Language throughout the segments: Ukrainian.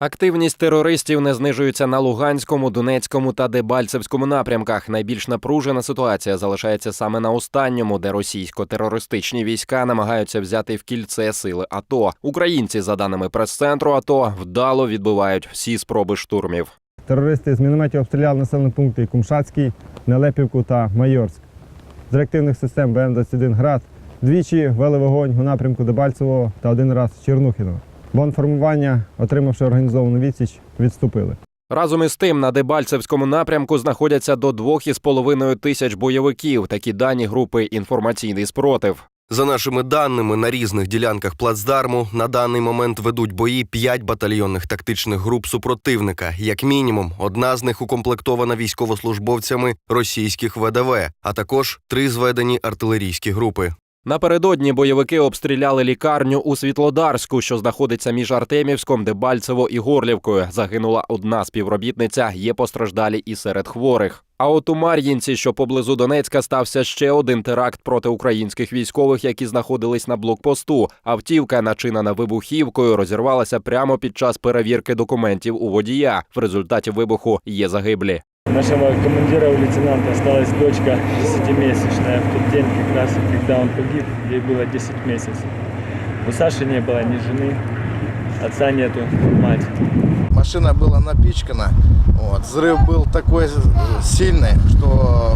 Активність терористів не знижується на Луганському, Донецькому та Дебальцевському напрямках. Найбільш напружена ситуація залишається саме на останньому, де російсько-терористичні війська намагаються взяти в кільце сили АТО. Українці, за даними прес-центру АТО, вдало відбивають всі спроби штурмів. Терористи з мінометів обстріляли населені пункти Кумшацький, Нелепівку та Майорськ. З реактивних систем БМ-21 «Град» двічі вели вогонь у напрямку Дебальцевого та один раз Чернухіного. Бонформування, отримавши організовану відсіч, відступили. Разом із тим на Дебальцевському напрямку знаходяться до 2,5 тисяч бойовиків. Такі дані групи інформаційний спротив. За нашими даними, на різних ділянках плацдарму на даний момент ведуть бої 5 батальйонних тактичних груп супротивника. Як мінімум, одна з них укомплектована військовослужбовцями російських ВДВ, а також три зведені артилерійські групи. Напередодні бойовики обстріляли лікарню у Світлодарську, що знаходиться між Артемівськом, Дебальцево і Горлівкою. Загинула одна співробітниця, є постраждалі і серед хворих. А от у Мар'їнці, що поблизу Донецька, стався ще один теракт проти українських військових, які знаходились на блокпосту. Автівка, начинена вибухівкою, розірвалася прямо під час перевірки документів у водія. В результаті вибуху є загиблі. У нашего командира, у лейтенанта, осталась дочка 10-месячная. В тот день, как раз, когда он погиб, ей было 10 месяцев. У Саши не было ни жены, отца нету, мать. Машина была напичкана. Вот. Взрыв был такой э, сильный, что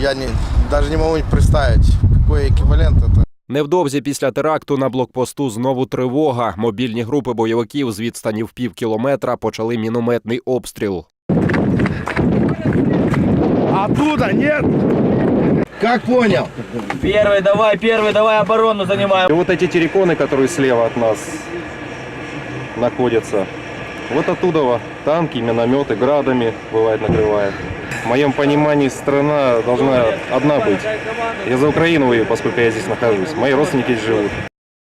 я не, даже не могу представить, какой эквивалент это. Невдовзі після теракту на блокпосту знову тривога. Мобільні групи бойовиків з відстані в пів кілометра почали мінометний обстріл. Оттуда нет! Как понял? Первый, давай, первый, давай оборону занимаем. И вот эти терриконы, которые слева от нас находятся, вот оттуда танки, минометы, градами бывает накрывает. В моем понимании страна должна одна быть. Я за Украину воюю, поскольку я здесь нахожусь. Мои родственники здесь живут.